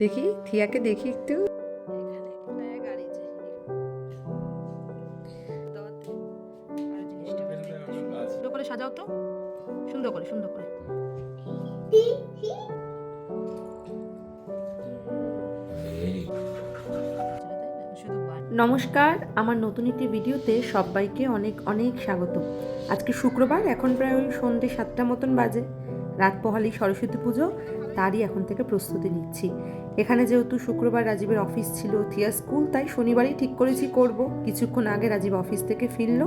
দেখি থিয়াকে দেখি একটু। করে সাজাও তো। সুন্দর করে সুন্দর করে। নমস্কার আমার নতুন একটি ভিডিওতে সবাইকে অনেক অনেক স্বাগত। আজকে শুক্রবার এখন প্রায় ওই সন্ধ্যে সাতটা মতন বাজে। রাত পোহালি সরস্বতী পুজো তারই এখন থেকে প্রস্তুতি নিচ্ছি। এখানে যেহেতু শুক্রবার রাজীবের অফিস ছিল থিয়া স্কুল, তাই শনিবারই ঠিক করেছি করব। কিছুক্ষণ আগে রাজীব অফিস থেকে ফিরলো।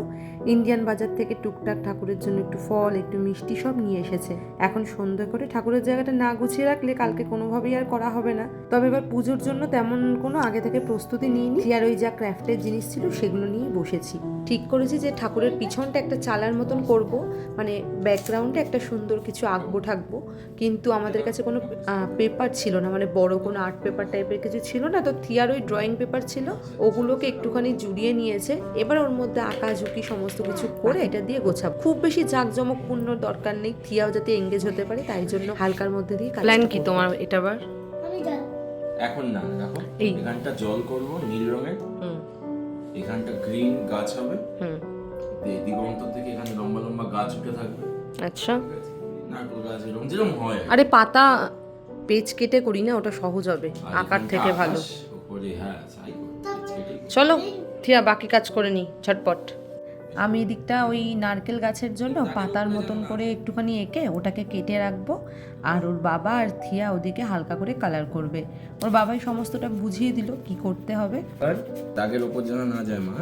ইন্ডিয়ান বাজার থেকে টুকটাক ঠাকুরের জন্য একটু ফল, একটু মিষ্টি সব নিয়ে এসেছে। এখন সন্ধ্যা করে ঠাকুরের জায়গাটা না গুছিয়ে রাখলে কালকে কোনোভাবেই আর করা হবে না। তবে এবার পুজোর জন্য তেমন কোনো আগে থেকে প্রস্তুতি নিইনি। আর ওই যা ক্রাফটের জিনিস ছিল সেগুলো নিয়ে বসেছি। ঠিক করেছি যে ঠাকুরের পিছনটা একটা চালার মতন করব। মানে ব্যাকগ্রাউন্ডে একটা সুন্দর কিছু আঁকবো থাকব কিন্তু আমাদের কাছে কোনো পেপার ছিল না। মানে বড় কোনো আর্ট পেপার টাইপের কিছু ছিল না তো থিয়ার ওই ড্রয়িং পেপার ছিল ওগুলোকে একটুখানি জুড়িয়ে নিয়েছে। এবার ওর মধ্যে আঁকা ঝুঁকি সমস্ত কিছু করে এটা দিয়ে গোছাবো। খুব বেশি জাঁকজমকপূর্ণ দরকার নেই থিয়াও যাতে এঙ্গেজ হতে পারে তাই জন্য হালকার মধ্যে দিয়ে প্ল্যান কি তোমার এটা আবার? এখন না দেখো এই। এখানটা জল করব নীল রঙের। হুম। এখানটা গ্রিন গাছ হবে। হুম। দি- দিগন্ত থেকে এখানে লম্বা লম্বা গাছ উঠে থাকবে। আচ্ছা? নারকেল গাছ এরকম যেরকম হয়। আরে পাতা পেজ কেটে করি না ওটা সহজ হবে। আকার থেকে ভালো। উপরে হ্যাঁ। চলো থিয়া বাকি কাজ করে নি ঝটপট। আমি এদিকটা ওই নারকেল গাছের জন্য পাতার মতন করে একটুখানি এঁকে ওটাকে কেটে রাখব। আর ওর বাবা আর থিয়া ওদিকে হালকা করে কালার করবে। ওর বাবাই সমস্তটা বুঝিয়ে দিল কি করতে হবে। দাগের ওপর যেন না যায় মা?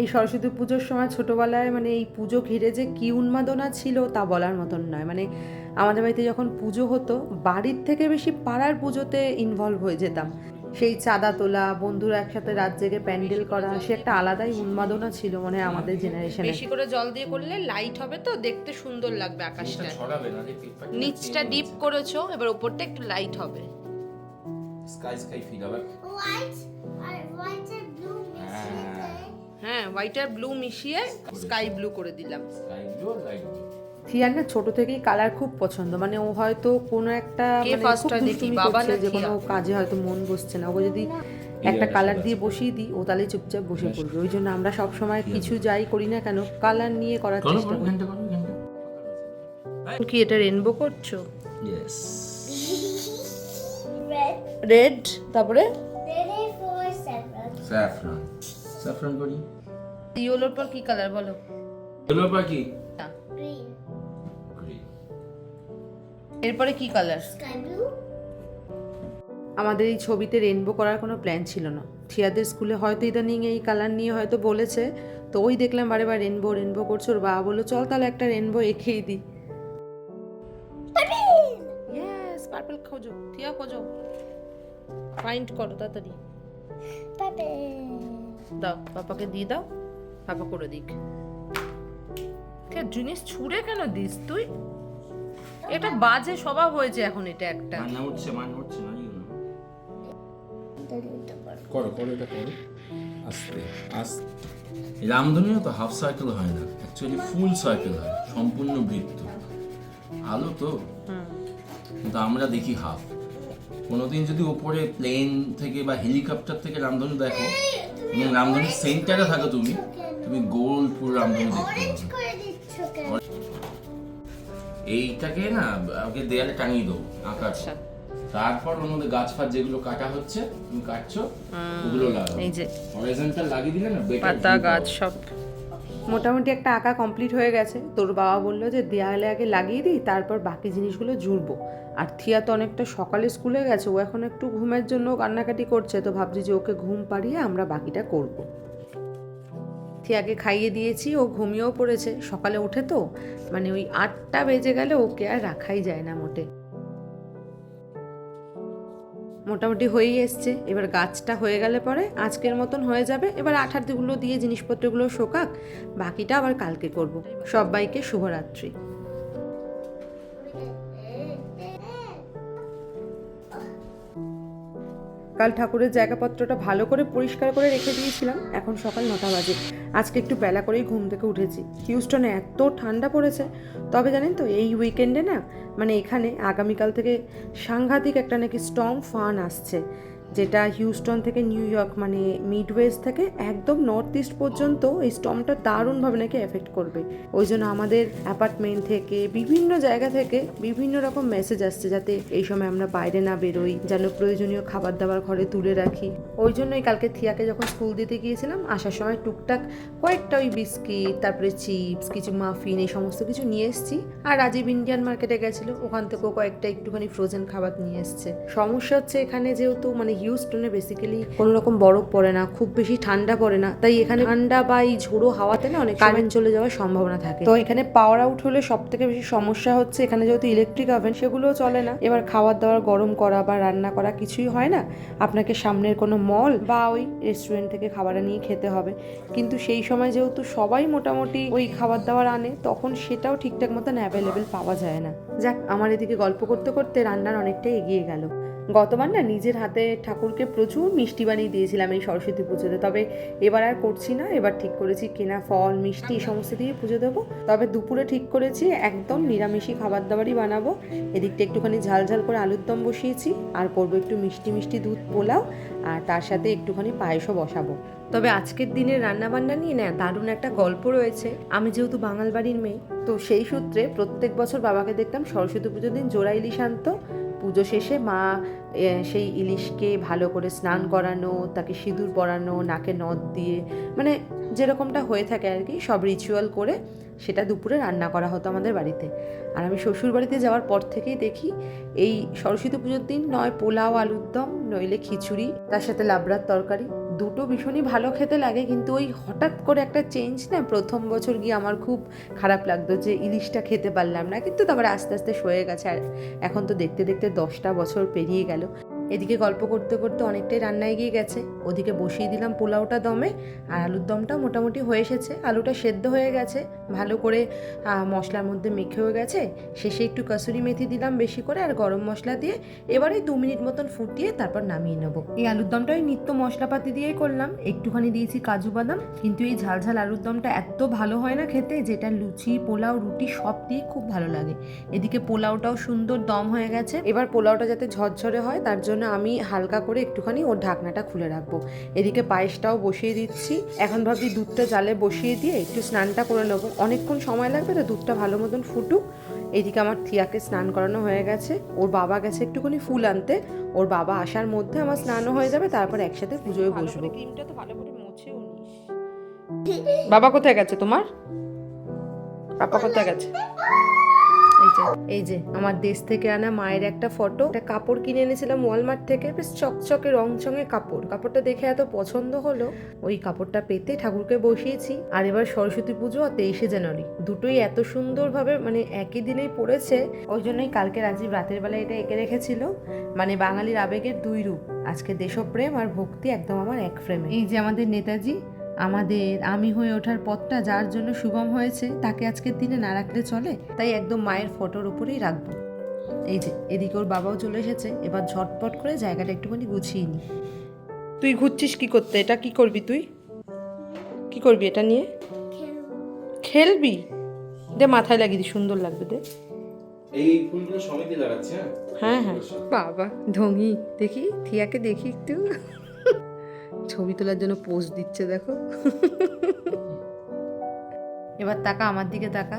এই সরস্বতী পুজোর সময় ছোটবেলায় মানে এই পুজো ঘিরে যে কি উন্মাদনা ছিল তা বলার মতন নয়। মানে আমাদের বাড়িতে যখন পুজো হতো বাড়ির থেকে বেশি পাড়ার পুজোতে ইনভলভ হয়ে যেতাম। সেই চাঁদা তোলা বন্ধুরা একসাথে রাত জেগে প্যান্ডেল করা সে একটা আলাদাই উন্মাদনা ছিল মনে হয় আমাদের জেনারেশনে বেশি করে জল দিয়ে করলে লাইট হবে তো দেখতে সুন্দর লাগবে আকাশটা। নিচটা ডিপ করেছ এবার উপরটা একটু লাইট হবে। স্কাই স্কাই ফিল হবে হ্যাঁ। হ্যাঁ হোয়াইট আর ব্লু মিশিয়ে স্কাই ব্লু করে দিলাম। স্কাই ব্লু লাইট থিয়ার না ছোট থেকেই কালার খুব পছন্দ। মানে ও হয়তো কোনো একটা মানে যে কোনো কাজে হয়তো মন বসছে না। ওকে যদি একটা কালার দিয়ে বসিয়ে দিই ও তাহলে চুপচাপ বসে পড়বে। ওই জন্য আমরা সব সময় কিছু যাই করি না কেন কালার নিয়ে করার চেষ্টা করো কি এটা রেনবো করছ? রেড তারপরে. স্যাফরন স্যাফরন করি। ইয়েলোর পর কি কালার বলো? হলো পাখি Green. এরপরে কি কালার. আমাদের এই ছবিতে রেনবো করার কোনো প্ল্যান ছিল না। থিয়াদের স্কুলে হয়তো ইদানিং এই কালার নিয়ে হয়তো বলেছে। তো ওই দেখলাম বারে বার রেনবো রেনবো করছে। ওর বাবা বলল চল তাহলে একটা রেনবো এঁকেই দিই। ইয়েস পার্পল খোঁজো টিয়া খোঁজো। ফাইন্ড করো তাড়াতাড়ি। দাও পাপাকে দিয়ে দাও পাপা করে দিক। কে জিনিস ছুঁড়ে কেন দিস তুই? এটা বাজে স্বভাব হয়েছে এখন এটা একটা। মান্না উঠছে মান্না উঠছে না ইউ করো করো এটা করো। আস্তে আস্তে। রামধনুও তো হাফ সার্কেল হয় না অ্যাকচুয়ালি ফুল সার্কেল হয় সম্পূর্ণ বৃত্ত। আলো তো। কিন্তু আমরা দেখি হাফ কোনোদিন যদি ওপরে প্লেন থেকে বা হেলিকপ্টার থেকে রামধনু দেখো এবং রামধনুর সেন্টারে থাকো তুমি তুমি গোল পুরো রামধনু দেখতে পাবে? এইটাকে না ওকে দেয়ালে টাঙিয়ে দেবো আঁকাটা আচ্ছা। তারপর ওর মধ্যে গাছ ফাছ যেগুলো কাটা হচ্ছে তুমি কাটছো ওগুলো লাগাও। এই যে। হরাইজন্টাল লাগিয়ে দিলে না পাতা গাছ সব। মোটামুটি একটা আঁকা কমপ্লিট হয়ে গেছে। তোর বাবা বলল যে দেয়ালে আগে লাগিয়ে দিই তারপর বাকি জিনিসগুলো জুড়বো আর থিয়া তো অনেকটা সকালে স্কুলে গেছে ও এখন একটু ঘুমের জন্য কান্নাকাটি করছে তো ভাবছি যে ওকে ঘুম পাড়িয়ে আমরা বাকিটা করব। থিয়াকে খাইয়ে দিয়েছি, ও ঘুমিয়েও পড়েছে। সকালে ওঠে তো মানে ওই আটটা বেজে গেলে ওকে আর রাখাই যায় না মোটে। মোটামুটি হয়েই এসছে। এবার গাছটা হয়ে গেলে পরে আজকের মতন হয়ে যাবে। এবার আঠারগুলো দিয়ে জিনিসপত্রগুলো শোকাক, বাকিটা আবার কালকে করব। সবাইকে শুভরাত্রি। কাল ঠাকুরের জায়গাপত্রটা ভালো করে পরিষ্কার করে রেখে দিয়েছিলাম। এখন সকাল নটা বাজে। আজকে একটু বেলা করেই ঘুম থেকে উঠেছি। হিউস্টনে এত ঠান্ডা পড়েছে। তবে জানেন তো, এই উইকেন্ডে না মানে এখানে আগামীকাল থেকে সাংঘাতিক একটা নাকি স্ট্রং ফান আসছে। যেটা হিউস্টন থেকে নিউ ইয়র্ক মানে মিড ওয়েস্ট থেকে একদম নর্থ ইস্ট পর্যন্ত এই স্টমটা দারুণভাবে নাকি এফেক্ট করবে। ওই জন্য আমাদের অ্যাপার্টমেন্ট থেকে, বিভিন্ন জায়গা থেকে বিভিন্ন রকম মেসেজ আসছে যাতে এই সময় আমরা বাইরে না বেরোই, যেন প্রয়োজনীয় খাবার দাবার ঘরে তুলে রাখি। ওই জন্যই কালকে থিয়াকে যখন স্কুল দিতে গিয়েছিলাম, আসার সময় টুকটাক কয়েকটা ওই বিস্কিট, তারপরে চিপস, কিছু মাফিন, এই সমস্ত কিছু নিয়ে এসেছি। আর রাজীব ইন্ডিয়ান মার্কেটে গেছিল, ওখান থেকেও কয়েকটা একটুখানি ফ্রোজেন খাবার নিয়ে এসছে। সমস্যা হচ্ছে এখানে যেহেতু মানে হিউস্টনে বেসিক্যালি কোনো রকম বরফ পড়ে না খুব বেশি ঠান্ডা পড়ে না। তাই এখানে ঠান্ডা বা এই ঝোড়ো হাওয়াতে না অনেক কারেন্ট চলে যাওয়ার সম্ভাবনা থাকে। তো এখানে পাওয়ার আউট হলে সব থেকে বেশি সমস্যা হচ্ছে এখানে যেহেতু ইলেকট্রিক ওভেন সেগুলোও চলে না। এবার খাবার দাবার গরম করা বা রান্না করা কিছুই হয় না। আপনাকে সামনের কোনো মল বা ওই রেস্টুরেন্ট থেকে খাবার নিয়ে খেতে হবে। কিন্তু সেই সময় যেহেতু সবাই মোটামুটি ওই খাবার দাবার আনে তখন সেটাও ঠিকঠাক মতন অ্যাভেলেবেল পাওয়া যায় না। যাক আমার এদিকে গল্প করতে করতে রান্নার অনেকটাই এগিয়ে গেল। গতবার না নিজের হাতে ঠাকুরকে প্রচুর মিষ্টি বানিয়ে দিয়েছিলাম এই সরস্বতী পুজোতে। তবে এবার আর করছি না, এবার ঠিক করেছি কেনা ফল, মিষ্টি এই সমস্ত দিয়ে পুজো দেবো। তবে দুপুরে ঠিক করেছি একদম নিরামিষই খাবার দাবারই বানাবো। এদিকটা একটুখানি ঝাল ঝাল করে আলুর দম বসিয়েছি, আর করব একটু মিষ্টি মিষ্টি দুধ পোলাও, আর তার সাথে একটুখানি পায়েসও বসাবো। তবে আজকের দিনের রান্নাবান্না নিয়ে না দারুণ একটা গল্প রয়েছে। আমি যেহেতু বাঙাল বাড়ির মেয়ে, তো সেই সূত্রে প্রত্যেক বছর বাবাকে দেখতাম সরস্বতী পুজোর দিন জোড়া ইলিশ আনতো পুজো শেষে মা সেই ইলিশকে ভালো করে স্নান করানো, তাকে সিঁদুর পরানো, নাকে নদ দিয়ে মানে যেরকমটা হয়ে থাকে আর কি, সব রিচুয়াল করে সেটা দুপুরে রান্না করা হতো আমাদের বাড়িতে। আর আমি শ্বশুর বাড়িতে যাওয়ার পর থেকেই দেখি, এই সরস্বতী পুজোর দিন নয় পোলাও আলুর দম নইলে খিচুড়ি, তার সাথে লাবড়ার তরকারি। দুটো ভীষণই ভালো খেতে লাগে, কিন্তু ওই হঠাৎ করে একটা চেঞ্জ না প্রথম বছর গিয়ে আমার খুব খারাপ লাগতো যে ইলিশটা খেতে পারলাম না, কিন্তু তারপরে আস্তে আস্তে সয়ে গেছে। আর এখন তো দেখতে দেখতে দশটা বছর পেরিয়ে গেল। এদিকে গল্প করতে করতে অনেকটাই রান্না এগিয়ে গেছে। ওদিকে বসিয়ে দিলাম পোলাওটা দমে, আর আলুর দমটা মোটামুটি হয়ে এসেছে। আলুটা সেদ্ধ হয়ে গেছে, ভালো করে মশলার মধ্যে মেখে হয়ে গেছে। শেষে একটু কাসুরি মেথি দিলাম বেশি করে, আর গরম মশলা দিয়ে এবারে দু মিনিট মতন ফুটিয়ে তারপর নামিয়ে নেব। এই আলুর দমটা ওই নিত্য মশলাপাতি দিয়েই করলাম। একটুখানি দিয়েছি কাজু বাদাম, কিন্তু এই ঝাল ঝাল আলুর দমটা এত ভালো হয় না খেতে, যেটা লুচি, পোলাও, রুটি সব দিয়ে খুব ভালো লাগে। এদিকে পোলাওটাও সুন্দর দম হয়ে গেছে। এবার পোলাওটা যাতে ঝরঝরে হয়, তার জন্য আমি হালকা করে একটুখানি ওর ঢাকনাটা খুলে রাখব। এদিকে পায়েসটাও বসিয়ে দিচ্ছি। এখন ভাবছি দুধটা জালে বসিয়ে দিয়ে একটু স্নানটা করে নেব। অনেকক্ষণ সময় লাগবে তো দুধটা ভালো মতন ফুটুক। এদিকে আমার থিয়াকে স্নান করানো হয়ে গেছে। ওর বাবা গেছে একটুখানি ফুল আনতে। ওর বাবা আসার মধ্যে আমার স্নানও হয়ে যাবে তারপর একসাথে পুজোয় বসবো। ক্রিমটা তো ভালো করে মুছেও বাবা কোথায় গেছে তোমার? পাপা কোথায় গেছে? এই যে এই যে, আমার দেশ থেকে আনা মায়ের একটা ফটো একটা কাপড় কিনে এনেছিলাম ওয়ালমার্ট থেকে, বেশ চকচকে রং চঙে কাপড়। কাপড়টা দেখে এত পছন্দ হলো। ওই কাপড়টা পেতে ঠাকুরকে বসিয়েছি। আর এবার সরস্বতী পুজো আর তেইশে জানুয়ারি। দুটোই এত সুন্দরভাবে মানে একই দিনেই পড়েছে। ওই জন্যই কালকে রাজীব রাতের বেলা এটা এঁকে রেখেছিল। মানে বাঙালির আবেগের দুই রূপ। আজকে দেশপ্রেম আর ভক্তি একদম আমার এক ফ্রেমে এই যে আমাদের নেতাজি আমাদের আমি হয়ে ওঠার পথটা যার জন্য সুগম হয়েছে তাকে আজকের দিনে না রাখলে চলে? তাই একদম মায়ের ফটোর উপরেই রাখব। এই যে এদিকে ওর বাবাও চলে এসেছে এবার ঝটপট করে জায়গাটা একটুখানি গুছিয়ে নি। তুই ঘুরছিস কি করতে? এটা কি করবি তুই? কি করবি এটা নিয়ে? খেলবি? দে মাথায় লাগিয়ে দি সুন্দর লাগবে দে। এই ফুলগুলো সমিতি লাগাচ্ছে হ্যাঁ? হ্যাঁ বাবা ঢঙ্গি দেখি থিয়াকে দেখি একটু। ছবি তোলার জন্য পোজ দিচ্ছে দেখো। এবার তাকা আমার দিকে তাকা।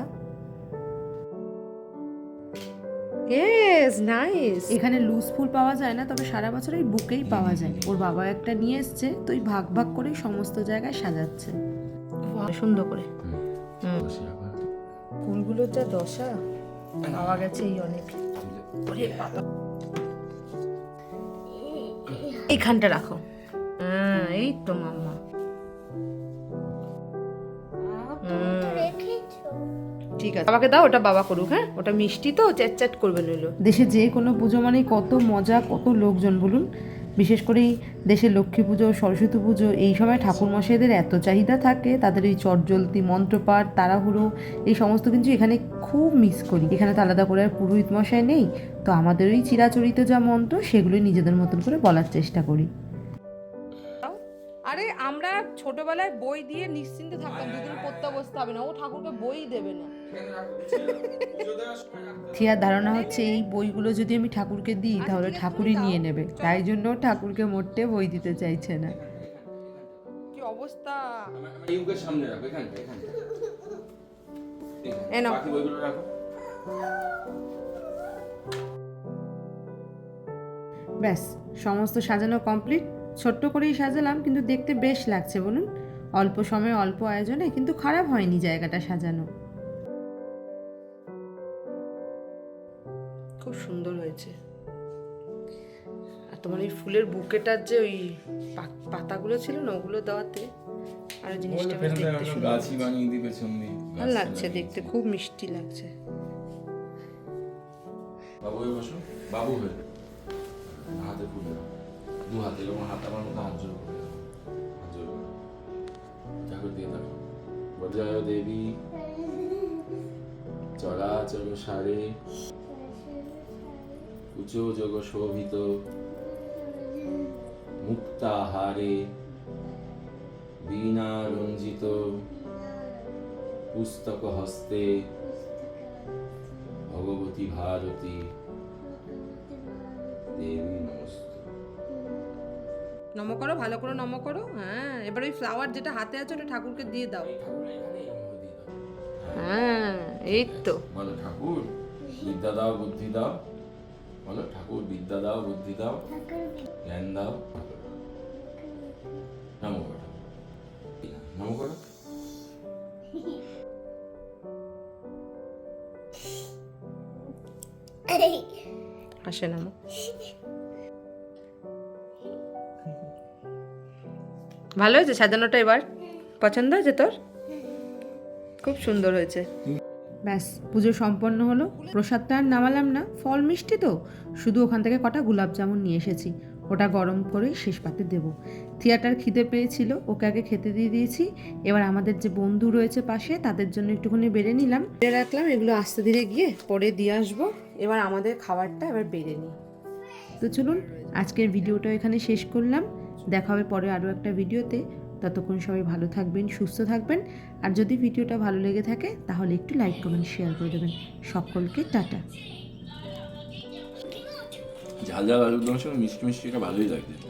ইয়েস নাইস এখানে লুজ ফুল পাওয়া যায় না তবে সারা বছর এই বুকেই পাওয়া যায়। ওর বাবা একটা নিয়ে এসছে তো ওই ভাগ ভাগ করে সমস্ত জায়গায় সাজাচ্ছে। সুন্দর করে। ফুলগুলোর যা দশা পাওয়া গেছে এই অনেক। এইখানটা রাখো। এই তো মাম্মা ঠিক আছে বাবাকে দাও ওটা বাবা করুক হ্যাঁ? ওটা মিষ্টি তো চ্যাট চ্যাট করবে নইলো। দেশে যে কোনো পুজো মানেই কত মজা কত লোকজন বলুন। বিশেষ করে দেশের লক্ষ্মী পুজো সরস্বতী পুজো এই সময় ঠাকুরমশাইদের এত চাহিদা থাকে। তাদের এই চটজলতি মন্ত্রপাঠ তাড়াহুড়ো এই সমস্ত কিছু এখানে খুব মিস করি। এখানে তো আলাদা করে আর পুরোহিত মশাই নেই। তো আমাদের ওই চিরাচরিত যা মন্ত্র সেগুলোই নিজেদের মতন করে বলার চেষ্টা করি। আরে আমরা ছোটবেলায় বই দিয়ে নিশ্চিন্তে থাকতাম দুদিন পড়তে বসতে হবে না। ও ঠাকুরকে বই দেবে না। থিয়ার ধারণা হচ্ছে এই বইগুলো যদি আমি ঠাকুরকে দিই তাহলে ঠাকুরই নিয়ে নেবে। তাই জন্য ঠাকুরকে মোটে বই দিতে চাইছে না। কি অবস্থা? এই বুকের সামনে রাখো এখানটা এখানটা এ বাকি বইগুলো রাখো। ব্যাস সমস্ত সাজানো কমপ্লিট। ছোট্ট করেই সাজালাম কিন্তু দেখতে বেশ লাগছে বলুন। অল্প সময়ে অল্প আয়োজনে কিন্তু খারাপ হয়নি জায়গাটা সাজানো। খুব সুন্দর হয়েছে। আর তোমার এই ফুলের বুকেটার যে ওই পাতাগুলো ছিল না ওগুলো দেওয়াতে আর জিনিসটা বেশ দেখতে সুন্দর গাছই বানিয়ে দিই পেছন দিয়ে ভালো লাগছে দেখতে খুব মিষ্টি লাগছে। বাবু বসো। বাবু হয়ে। হাতে ফুলে দাও। দু হাতে হাত আমার হাত জোর করে হাত জোর করে। ঠাকুর দিয়ে বজয় দেবী চরাচর সারে উঁচু যোগ শোভিত মুক্তাহারে বীণা রঞ্জিত পুস্তক হস্তে ভগবতী ভারতী, দেবী নমস্তে নম করো ভালো করে নম করো হ্যাঁ। এবার ওই ফ্লাওয়ার যেটা হাতে আছে ওটা ঠাকুরকে দিয়ে দাও। হ্যাঁ এই তো। বলো ঠাকুর বিদ্যা দাও বুদ্ধি দাও। বলো ঠাকুর বিদ্যা দাও বুদ্ধি দাও। জ্ঞান দাও। নমো করো নমো করো। আসে নামো। ভালো হয়েছে সাজানোটা এবার? পছন্দ হয়েছে তোর? খুব সুন্দর হয়েছে। ব্যাস পুজো সম্পন্ন হলো। প্রসাদটা আর নামালাম না ফল মিষ্টি তো। শুধু ওখান থেকে কটা গোলাপ জামুন নিয়ে এসেছি। ওটা গরম করে শেষ পাতে দেব। থিয়েটার খিদে পেয়েছিল ওকে আগে খেতে দিয়ে দিয়েছি। এবার আমাদের যে বন্ধু রয়েছে পাশে তাদের জন্য একটুখানি বেড়ে নিলাম। বেড়ে রাখলাম এগুলো আস্তে ধীরে গিয়ে পরে দিয়ে আসব। এবার আমাদের খাবারটা এবার বেড়ে নিই। তো চলুন আজকের ভিডিওটা এখানে শেষ করলাম। দেখা হবে পরে আরও একটা ভিডিওতে। ততক্ষণ সবাই ভালো থাকবেন, সুস্থ থাকবেন। আর যদি ভিডিওটা ভালো লেগে থাকে, তাহলে একটু লাইক কমেন্ট শেয়ার করে দেবেন। সকলকে টাটা। ঝাল ঝাল আলুর সঙ্গে মিষ্টি মিষ্টিটা ভালোই লাগছে